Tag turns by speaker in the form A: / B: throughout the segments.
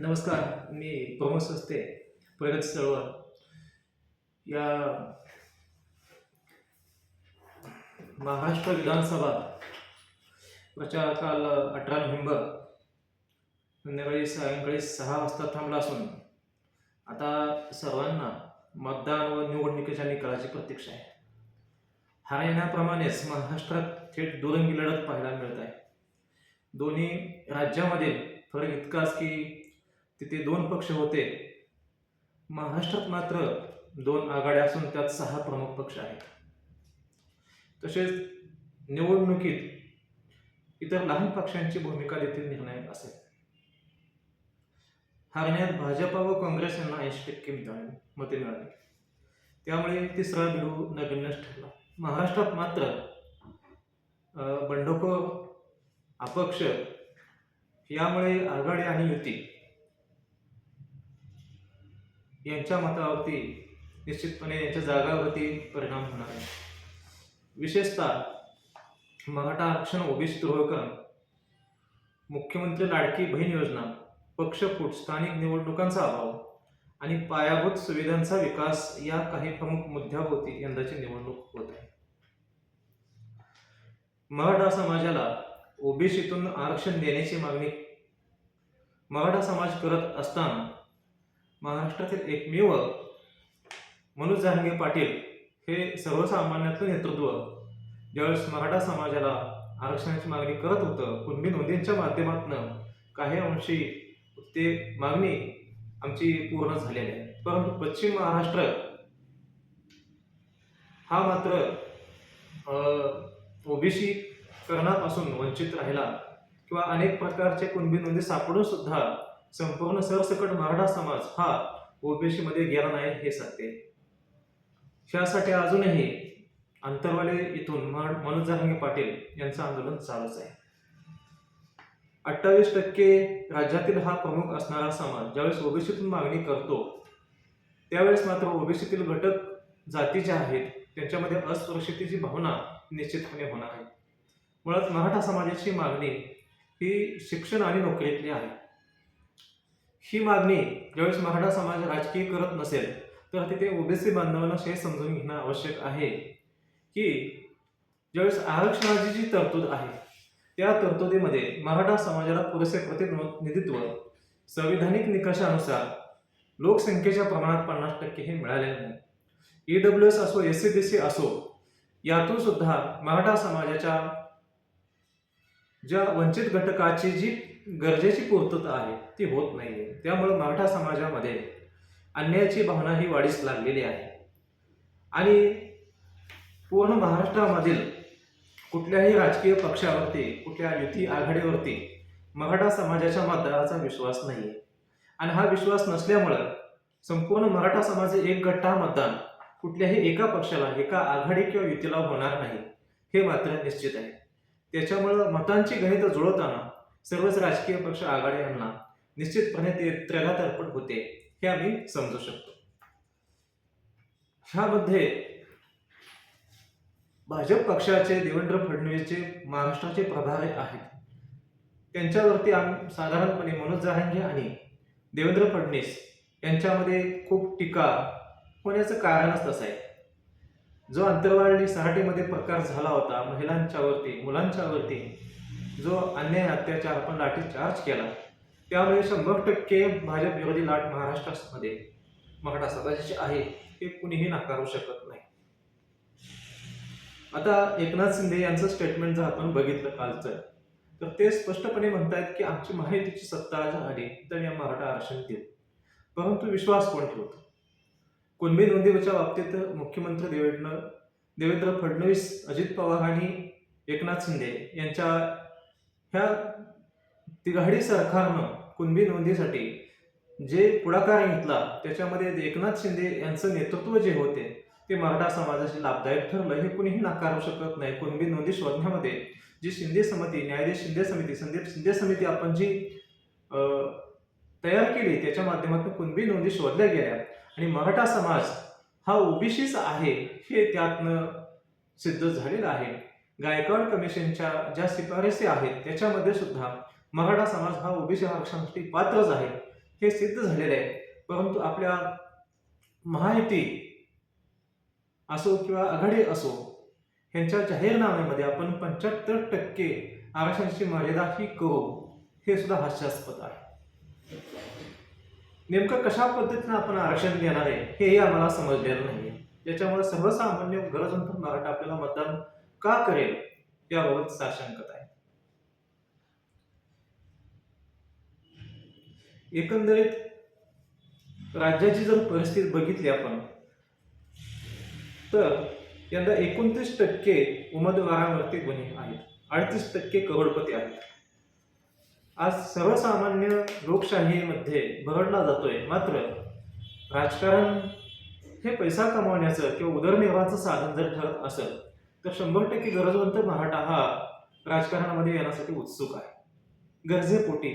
A: नमस्कार मी प्रमोद स्वस्ते प्रगत चळवळ या महाराष्ट्र विधानसभा प्रचार काल अठरा नोव्हेंबर संध्याकाळी सायंकाळी सहा वाजता थांबला असून आता सर्वांना मतदान व निवडणुकीच्या निकालाची प्रतीक्षा आहे. हरियाणाप्रमाणेच महाराष्ट्रात थेट दुरंगी लढत पाहायला मिळत आहे. दोन्ही राज्यामध्ये फरक इतकाच की तिथे दोन पक्ष होते. महाराष्ट्रात मात्र दोन आघाड्या असून त्यात सहा प्रमुख पक्ष आहेत. तसेच निवडणुकीत इतर लहान पक्षांची भूमिका देखील निर्णायक असेल. हरण्यात भाजपा व काँग्रेस यांना ऐंशी टक्के मते मिळाली. त्यामुळे तिसरा बिहू नगण्यच ठरला. महाराष्ट्रात मात्र बंडखोर अपक्ष यामुळे आघाडी आणि युती यांच्या मतावरती निश्चितपणे यांच्या जागावरती परिणाम होणार आहे. विशेषतः मराठा आरक्षण ओबीसी ध्रुवकरण मुख्यमंत्री लाडकी बहीण योजना पक्षफूट स्थानिक निवडणुकांचा अभाव आणि पायाभूत सुविधांचा विकास या काही प्रमुख मुद्द्याभोवती यंदाची निवडणूक होत आहे. मराठा समाजाला ओबीसीतून आरक्षण देण्याची मागणी मराठा समाज करत असताना महाराष्ट्रातील एकमेव मनोज जहांगीर पाटील हे सर्वसामान्यातलं नेतृत्व ज्यावेळेस मराठा समाजाला आरक्षणाची मागणी करत होतं कुणबी नोंदींच्या माध्यमातून काही अंशी ते मागणी आमची पूर्ण झालेली आहे. परंतु पश्चिम महाराष्ट्र हा मात्र ओबीसी करणापासून वंचित राहिला किंवा अनेक प्रकारचे कुणबी नोंदी सापडून सुद्धा संपूर्ण सरसकट मराठा समाज हा ओबीसी मध्ये गेला नाही हे सांगते. त्यासाठी अजूनही अंतरवाले इथून मनोज जरांगे पाटील यांचं आंदोलन चालूच आहे. अठ्ठावीस टक्के राज्यातील हा प्रमुख असणारा समाज ज्यावेळेस ओबीसीतून मागणी करतो त्यावेळेस मात्र ओबीसीतील घटक जाती ज्या आहेत त्यांच्यामध्ये असुरक्षितेची भावना निश्चितपणे होणार आहे. मुळात मराठा समाजाची मागणी ही शिक्षण आणि नोकरीतली आहे. ही मागणी ज्यावेळेस मराठा समाज राजकीय करत नसेल तर तिथे ओबीसी बांधवांना हे समजून घेणं आवश्यक आहे. की ज्यावेळेस आरक्षणाची जी तरतूद आहे त्या तरतुदीमध्ये मराठा समाजाला पुरेसे प्रतिनिधित्व संविधानिक निकषानुसार लोकसंख्येच्या प्रमाणात पन्नास टक्के हे मिळाले नाही. ईडब्ल्यू एस असो एस सी बी सी असो यातून सुद्धा मराठा समाजाच्या ज्या वंचित घटकाची जी गरजेची पूर्तता आहे ती होत नाही आहे त्यामुळे मराठा समाजामध्ये अन्यायाची भावना ही वाढीस लागलेली आहे. आणि पूर्ण महाराष्ट्रामधील कुठल्याही राजकीय पक्षावरती कुठल्या युती आघाडीवरती मराठा समाजाच्या मतदाराचा विश्वास नाही आहे आणि हा विश्वास नसल्यामुळं संपूर्ण मराठा समाज एक गट्टा मतदान कुठल्याही एका पक्षाला एका आघाडी किंवा युतीला होणार नाही हे मात्र निश्चित आहे. त्याच्यामुळं मतांची गणितं जुळवताना सर्वच राजकीय पक्ष आघाडी यांना निश्चितपणे ते त्रेला तर्पण होते हे आम्ही समजू शकतो. ह्यामध्ये भाजप पक्षाचे देवेंद्र फडणवीस जे महाराष्ट्राचे प्रभारी आहेत. त्यांच्यावरती आम्ही साधारणपणे मनोज जहांगे आणि देवेंद्र फडणवीस यांच्यामध्ये खूप टीका होण्याचं कारणच तसं आहे. जो अंतरवाळी सहाटीमध्ये प्रकार झाला होता महिलांच्यावरती मुलांच्यावरती जो अन्याय अत्याचार आपण लाठी चार्ज केला त्यामुळे शंभर टक्के भाजप विरोधी लाट महाराष्ट्रामध्ये मराठा समाजाची आहे हे कुणीही नाकारू शकत नाही. आता एकनाथ शिंदे यांचं स्टेटमेंट जर आपण बघितलं कालचं तर ते स्पष्टपणे म्हणतायत की आमची माहितीची सत्ता झाली तर या मराठा आरक्षण देऊ. परंतु विश्वास कोण ठेवतो? कुणबी नोंदीच्या बाबतीत मुख्यमंत्री देवेंद्र देवेंद्र फडणवीस अजित पवार आणि एकनाथ शिंदे यांच्या ह्या तिघाडी सरकारनं कुणबी नोंदीसाठी जे पुढाकार घेतला त्याच्यामध्ये एकनाथ शिंदे यांचं नेतृत्व जे होते ते मराठा समाजाशी लाभदायक ठरलं हे कुणीही नाकारू शकत नाही. कुणबी नोंदी शोधण्यामध्ये जी शिंदे समिती न्यायाधीश शिंदे समिती संदीप शिंदे समिती आपण जी तयार केली त्याच्या माध्यमातून कुणबी नोंदी शोधल्या गेल्या. आणि मराठा समाज हा ओबीसीच आहे हे त्यातनं सिद्ध झालेलं आहे. गायकवाड कमिशनच्या ज्या शिफारसी आहेत त्याच्यामध्ये सुद्धा मराठा समाज हा ओबीसी आरक्षणासाठी पात्रच आहे हे सिद्ध झालेले आहे. परंतु आपल्या महायुती असो किंवा आघाडी असो ह्यांच्या जाहीरनाम्यामध्ये आपण पंच्याहत्तर टक्के आरक्षणाची मर्यादा ही करू हे सुद्धा हास्यास्पद आहे. नेमकं कशा पद्धतीनं आपण आरक्षण देणार आहे हेही आम्हाला समजलेलं नाही याच्यामुळे सर्वसामान्य गरजवंत मराठा आपल्याला मतदान का करेल याबाबत साशंकता आहे. एकंदरीत राज्याची जर परिस्थिती बघितली आपण तर यंदा एकोणतीस टक्के उमेदवारांवरती गुन्हे आहेत. अडतीस टक्के करोडपती आहेत. आज सर्वसामान्य लोकशाहीमध्ये भरडला जातोय. मात्र राजकारण हे पैसा कमावण्याचं किंवा उदरनिर्वाहाचं साधन जर ठरत असेल तर शंभर टक्के गरजवंत मराठा हा राजकारणामध्ये येण्यासाठी उत्सुक आहे. गरजेपोटी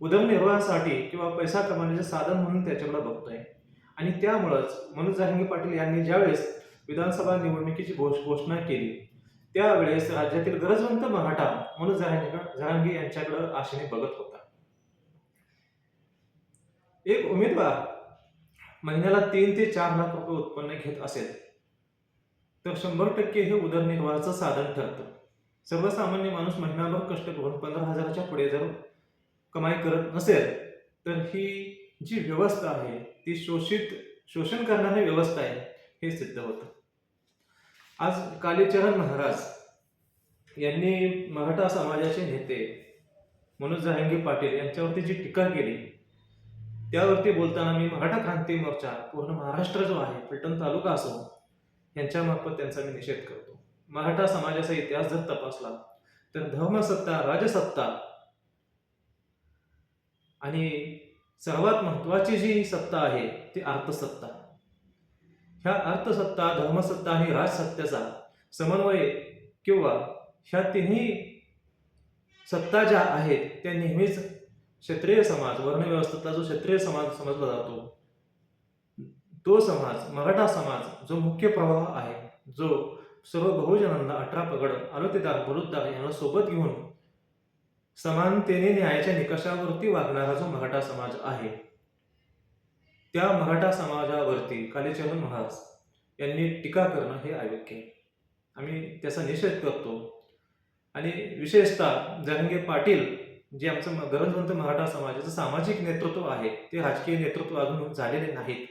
A: उदरनिर्वाहासाठी किंवा पैसा कमावण्याचे साधन म्हणून त्याच्याकडे बघतोय. आणि त्यामुळंच मनोज जहांगीर पाटील यांनी ज्यावेळेस विधानसभा निवडणुकीची घोष घोषणा केली त्यावेळेस राज्यातील गरजवंत मराठा मनोज जहांगीर जहांगीर यांच्याकडे आशेने बघत होता. एक उमेदवार महिन्याला तीन ते चार लाख रुपये उत्पन्न घेत असेल तर शंभर टक्के हे उदरनिर्वाहाचं साधन ठरतं. सर्वसामान्य माणूस महिनाभर कष्ट करून पंधरा हजाराच्या पुढे जर कमाई करत नसेल तर ही जी व्यवस्था आहे ती शोषित शोषण करणारी व्यवस्था आहे हे सिद्ध होतं. आज कालीचरण महाराज यांनी मराठा समाजाचे नेते मनोज जहांगीर पाटील यांच्यावरती जी टीका केली त्यावरती बोलताना मी मराठा क्रांती मोर्चा पूर्ण महाराष्ट्र जो आहे फलटण तालुका असो यांच्यामार्फत त्यांचा मी निषेध करतो. मराठा समाजाचा इतिहास जर तपासला तर धर्मसत्ता राजसत्ता आणि सर्वात महत्वाची जी सत्ता आहे ती अर्थसत्ता. ह्या अर्थसत्ता धर्मसत्ता आणि राजसत्तेचा समन्वय किंवा ह्या तिन्ही सत्ता ज्या आहेत त्या नेहमीच क्षत्रिय समाज वर्णव्यवस्थेतला जो क्षत्रिय समाज समजला जातो तो समाज मराठा समाज जो मुख्य प्रवाह आहे जो सर्व बहुजनांना अठरा पगड आलोतेदार बलुद्दार यांना सोबत घेऊन समानतेने न्यायाच्या निकषावरती वागणारा जो मराठा समाज आहे त्या मराठा समाजावरती कालीचरण महाराज यांनी टीका करणं हे अयोग्य आम्ही त्याचा निषेध करतो. आणि विशेषतः जहांगीर पाटील जे आमचं म- गरजवंत मराठा समाजाचं सामाजिक नेतृत्व आहे ते राजकीय नेतृत्व अजून झालेले नाहीत.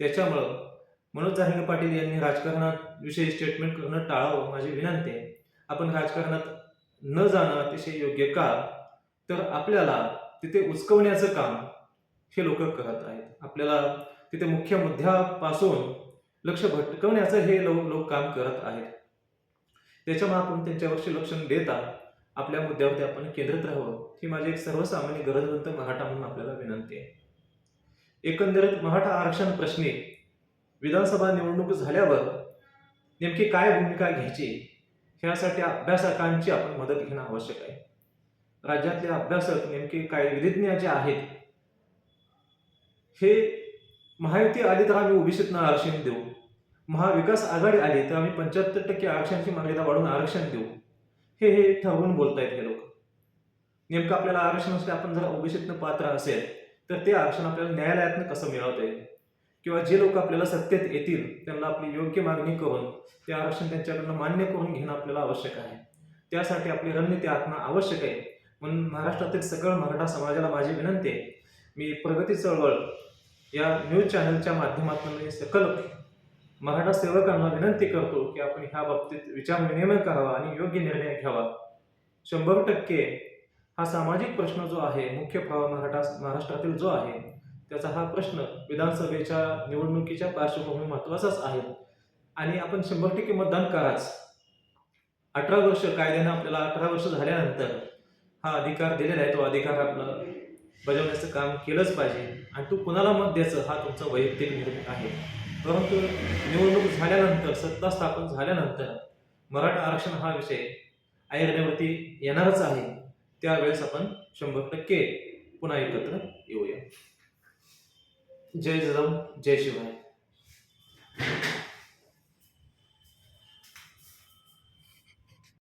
A: त्याच्यामुळं मनोज जहांगीर पाटील यांनी राजकारणात विषयी स्टेटमेंट करणं टाळावं माझी विनंती आहे. आपण राजकारणात न जाणं अतिशय योग्य का तर आपल्याला तिथे उचकवण्याचं काम हे लोक करत आहेत. आपल्याला तिथे मुख्य मुद्द्यापासून लक्ष भटकवण्याचं हे लोक लोक काम करत आहेत. त्याच्यामुळे आपण त्यांच्यावरचे लक्ष न देता आपल्या मुद्द्यावरती आपण केंद्रित राहावं ही माझी एक सर्वसामान्य गरजवंत मराठा म्हणून आपल्याला विनंती आहे. एकंदरीत मराठा आरक्षण प्रश्नी विधानसभा निवडणूक झाल्यावर नेमकी काय भूमिका घ्यायची? ह्यासाठी अभ्यासकांची आपण मदत घेणं आवश्यक आहे. राज्यातले अभ्यासक नेमके काय विधिज्ञ जे आहेत हे महायुती आली तर आम्ही ओबीसीतनं आरक्षण देऊ. महाविकास आघाडी आली तर आम्ही पंच्याहत्तर टक्के आरक्षणाची मर्यादा वाढवून आरक्षण देऊ. हे हे ठरवून बोलतायत हे लोक. नेमकं आपल्याला आरक्षण असते आपण जर ओबीसीतनं पात्र असेल तर ते आरक्षण आपल्याला न्यायालयातनं कसं मिळवता येईल? किंवा जे लोक आपल्याला सत्तेत येतील त्यांना आपली योग्य मागणी करून ते आरक्षण त्यांच्याकडनं मान्य करून घेणं आपल्याला आवश्यक आहे. त्यासाठी आपली रणनीती आखणं आवश्यक आहे. म्हणून महाराष्ट्रातील सकळ मराठा समाजाला माझी विनंती आहे. मी प्रगती चळवळ या न्यूज चॅनलच्या माध्यमातून मी सकल मराठा सेवकांना विनंती करतो की आपण ह्या बाबतीत विचार विनिमय करावा आणि योग्य निर्णय घ्यावा. शंभर टक्के हा सामाजिक प्रश्न जो आहे मुख्य प्रवाह मराठा महाराष्ट्रातील जो आहे त्याचा हा प्रश्न विधानसभेच्या निवडणुकीच्या पार्श्वभूमी महत्वाचाच आहे. आणि आपण शंभर टक्के मतदान कराच. अठरा वर्ष कायद्यानं आपल्याला अठरा वर्ष झाल्यानंतर हा अधिकार दिलेला आहे तो अधिकार आपला बजावण्याचं काम केलंच पाहिजे. आणि तू कुणाला मत द्यायचं हा तुमचा वैयक्तिक निर्णय आहे. परंतु निवडणूक झाल्यानंतर सत्ता स्थापन झाल्यानंतर मराठा आरक्षण हा विषय ऐरण्यावरती येणारच आहे. त्यावेळेस आपण शंभर टक्के पुन्हा एकत्र येऊया. जय जगम जय शिवाय.